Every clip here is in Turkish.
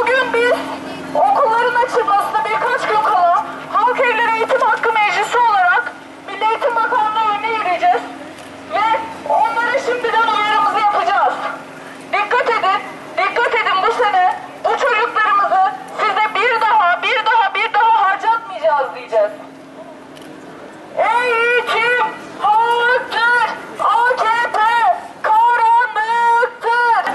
Bugün biz okulların açılmasına birkaç gün kala Halk Evleri Eğitim Hakkı Meclisi olarak Milli Eğitim Bakanlığı önüne yürüyeceğiz. Ve onlara şimdiden uyarımızı yapacağız. Dikkat edin, dikkat edin bu sene bu çocuklarımızı size bir daha, bir daha, bir daha harcatmayacağız diyeceğiz. Eğitim haktır, AKP karanlıktır.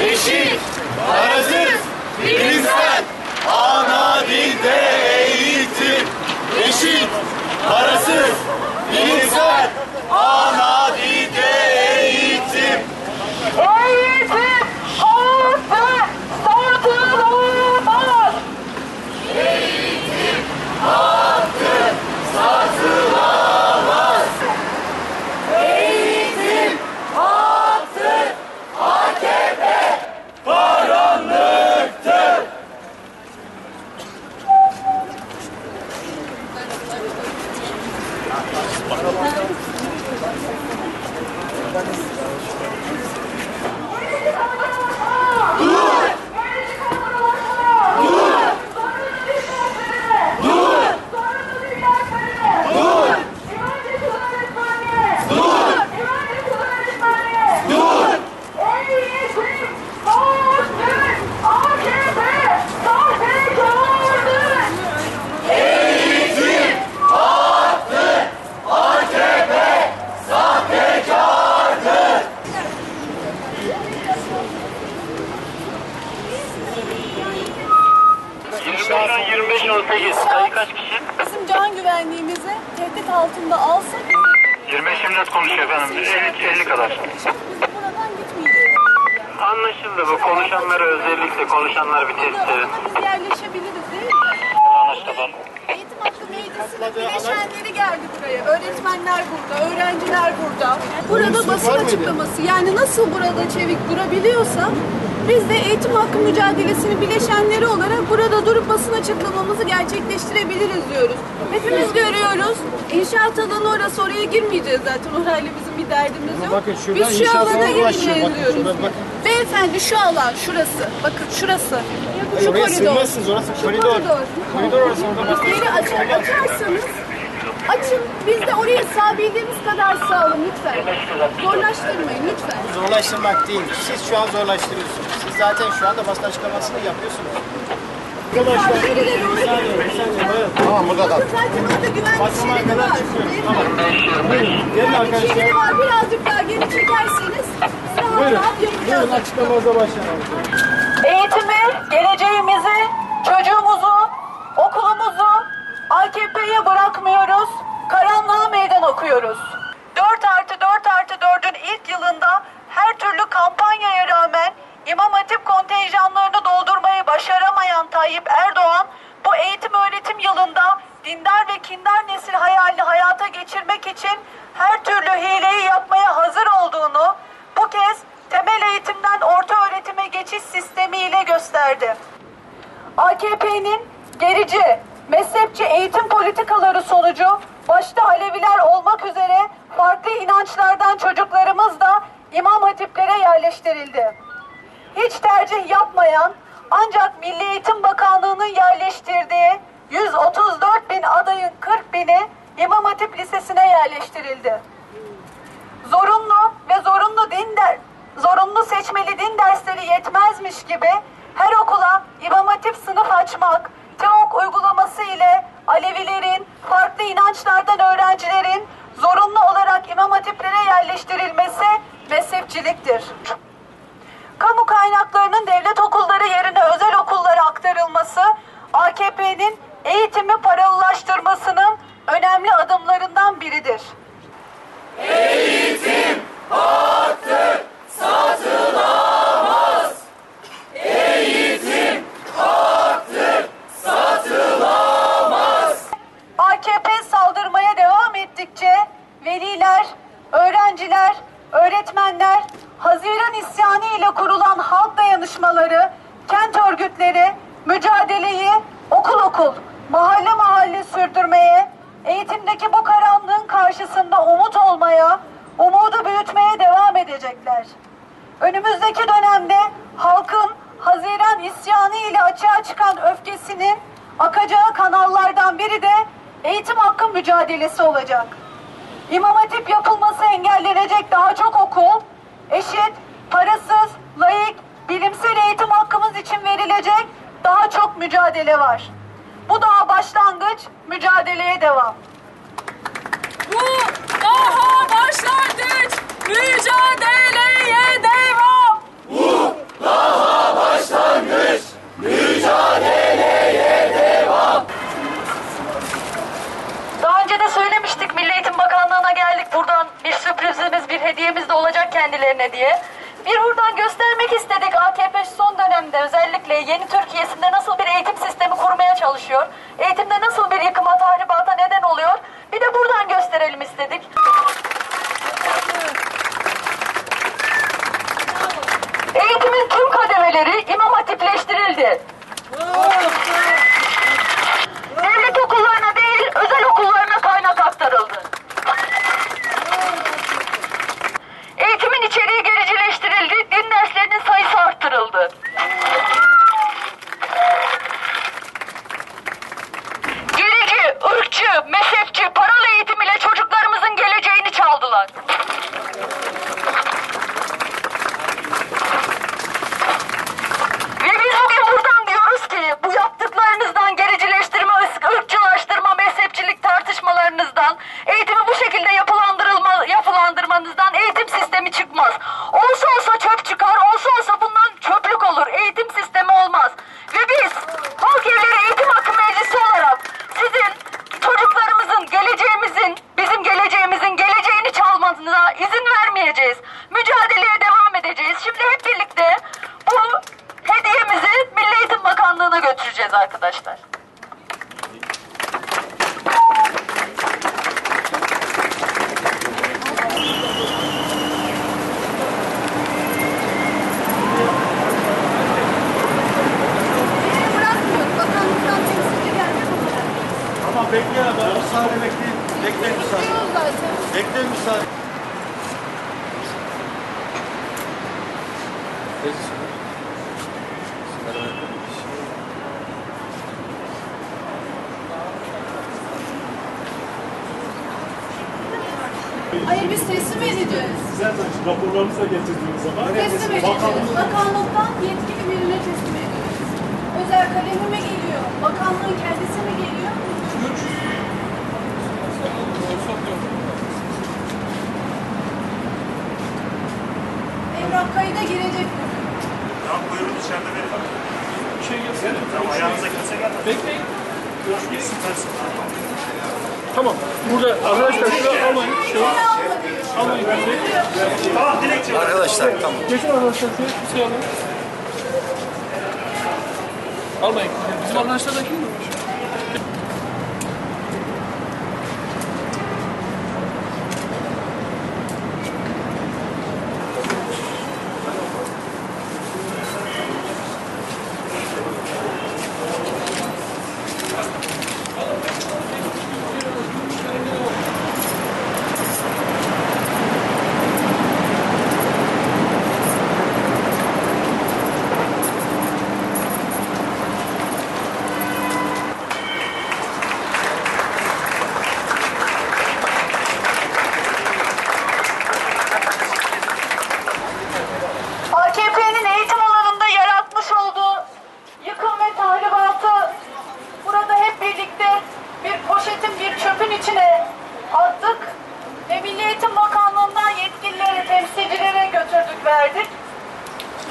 Eşit, parasız, bilimsel, ana dilde eğitim. Eşit, parasız, bilimsel, ana dilde eğitim. Eğitim haktır, satılamaz. Eğitim 25-18. Sayı kaç kişi? Bizim can güvenliğimizi tehdit altında alsak. 25 minut konuşuyor efendim. 50, 50 kadar. Biz buradan gitmeyeceğiz. Anlaşıldı bu konuşanları özellikle konuşanlar bir test edin. Yerleşebiliriz değil mi? Anlaşıldı. Eğitim Hakkı Meclisi'nin bileşenleri geldi buraya. Öğretmenler burada, öğrenciler burada. Burada basın açıklaması. Yani nasıl burada çevik durabiliyorsa biz de eğitim hakkı mücadelesinin bileşenleri olarak burada durup basın açıklamamızı gerçekleştirebiliriz diyoruz. Hepimiz görüyoruz. İnşaat alanı orası oraya girmeyeceğiz zaten. Orayla bizim bir derdimiz yok. bakın şuradan Biz şu inşaat alana alanı başlıyor. gireceğiz Bakın diyoruz. şuradan bakın. Beyefendi şu alan şurası. Bakın şurası. Şu Oraya koridor. sığmazsınız orası Şu koridor. koridor. Koridor orası orada basın. Yeri açar, açarsanız açın. Biz de oraya sığabildiğimiz kadar sığalım lütfen. Zorlaştırmayın lütfen. Zorlaştırmak değil. Siz şu an zorlaştırıyorsunuz. Siz zaten şu anda basın açıklamasını yapıyorsunuz. Arkadaşlar, Birileri oraya. Tamam burada Bakın zaten orada güvenlik Basın şeridi arkadan var. çıkıyoruz. Tamam. Beyefendi. Gelin Güvenlik arkadaşlar. şeridi var. Birazcık daha geri çekerseniz rahat Buyurun. rahat Buyurun yapacağız. açıklamanıza başlayalım. Eğitimi, geleceğimizi, çocuğumuzu, okulumuzu AKP'ye bırakmıyoruz. Okuyoruz. 4 artı 4 artı 4'ün ilk yılında her türlü kampanyaya rağmen İmam Hatip kontenjanlarını doldurmayı başaramayan Tayyip Erdoğan bu eğitim öğretim yılında dindar ve kindar nesil hayalini hayata geçirmek için her türlü hileyi yapmaya hazır olduğunu bu kez temel eğitimden orta öğretime geçiş sistemiyle gösterdi. AKP'nin gerici, mezhepçi eğitim politikaları sonucu başta Aleviler olmak üzere farklı inançlardan çocuklarımız da imam hatiplere yerleştirildi. Hiç tercih yapmayan ancak Milli Eğitim Bakanlığı'nın yerleştirdiği 134 bin adayın 40 bini İmam Hatip Lisesi'ne yerleştirildi zorunlu ve zorunlu din der, zorunlu seçmeli din dersleri yetmezmiş gibi her okula İmam Hatip sınıf açmak, TEOK uygulaması ile Alevilerin, farklı inançlardan öğrencilerin zorunlu olarak İmam Hatiplere yerleştirilmesi mezhepçiliktir. Kamu kaynaklarının devlet mücadelesi olacak. İmam Hatip yapılması engellenecek daha çok okul, eşit, parasız, layık, bilimsel eğitim hakkımız için verilecek daha çok mücadele var. Bu daha başlangıç, mücadeleye devam. Bu daha başlangıç. Mücadeleye devam. Daha önce de söylemiştik Milli Eğitim Bakanlığı'na geldik buradan bir bir hediyemiz de olacak kendilerine diye. Bir buradan göstermek istedik AKP son dönemde özellikle yeni Türkiye'sinde nasıl bir eğitim sistemi kurmaya çalışıyor. Eğitimde nasıl bir yıkıma, tahribata neden oluyor. Bir de buradan gösterelim istedik. Eğitimin tüm kademeleri imam hatipleştirildi. Devlet okullarına değil, özel okullarına kaynak aktarıldı. Eğitimin içeriği gericileştirildi, din derslerinin sayısı arttırıldı. Gerici, ırkçı, mezhepçi, paralı eğitim ile çocuklarımızın geleceğini çaldılar. Ve biz bugün buradan diyoruz ki bu yaptıklarınızdan gericileştirme, ırkçılaştırma, mezhepçilik tartışmalarınızdan, eğitimi bu şekilde yapılandırılma, yapılandırmanızdan eğitim sistemi çıkmaz. Olsa olsa çöp çıkar, olsa olsa bundan çöplük olur. Eğitim sistemi olmaz. Ve biz Halk Evleri Eğitim Hakkı Meclisi olarak sizin çocuklarımızın, geleceğimizin, bizim geleceğimizin geleceğini çalmanıza izin vermeyeceğiz. Mücadeleye devam edeceğiz. Şimdi hep birlikte bu hediyemizi Milli Eğitim Bakanlığı'na götüreceğiz arkadaşlar. Beni bırakmıyor. Bakanlıktan temsilci gelmiyor mu? Ama bekle abi. Müsaade bekleyin. Bekleyin müsaade. Yok Bekleyin müsaade. Hayır biz teslim edeceğiz. Zaten raporlarınızı da getirdiğiniz zaman Teslim edeceğiz. Bakanlıktan yetkili birine teslim ediyoruz. Özel kalemi mi geliyor? Bakanlığın kendisi mi geliyor? Evrak kayıda girecek mi? Tamam buyurun içeride verin. Bir şey gelsene. Tamam ayağınıza kimse gelmez. Bekleyin. Geçsin tersin. Tamam. Burada arkadaşlar şuraya almayın. Şey, almayın. Tamam dilekçe. Arkadaşlar tamam. Geçin arkadaşlar şuraya kimse almayın. Almayın. Bizim arkadaşlardan kim var? AKP'nin eğitim alanında yaratmış olduğu yıkım ve tahribatı burada hep birlikte bir poşetin, bir çöpün içine attık ve Milli Eğitim Bakanlığı'ndan yetkililere, temsilcilere götürdük, verdik.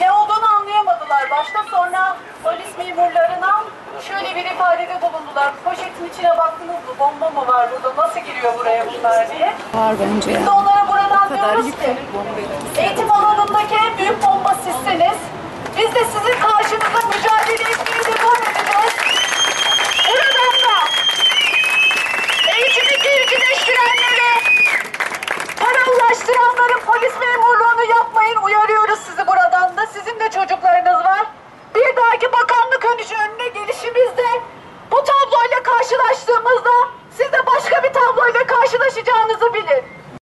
Ne olduğunu anlayamadılar. Başta sonra polis memurlarına şöyle bir ifadede bulundular. Poşetin içine baktınız mı? Bomba mı var burada? Nasıl giriyor buraya bunlar diye. Var bence Biz de onlara buradan diyoruz ki eğitim alanındaki en büyük bomba sizsiniz. Biz de sizin karşınızda mücadele etmeye devam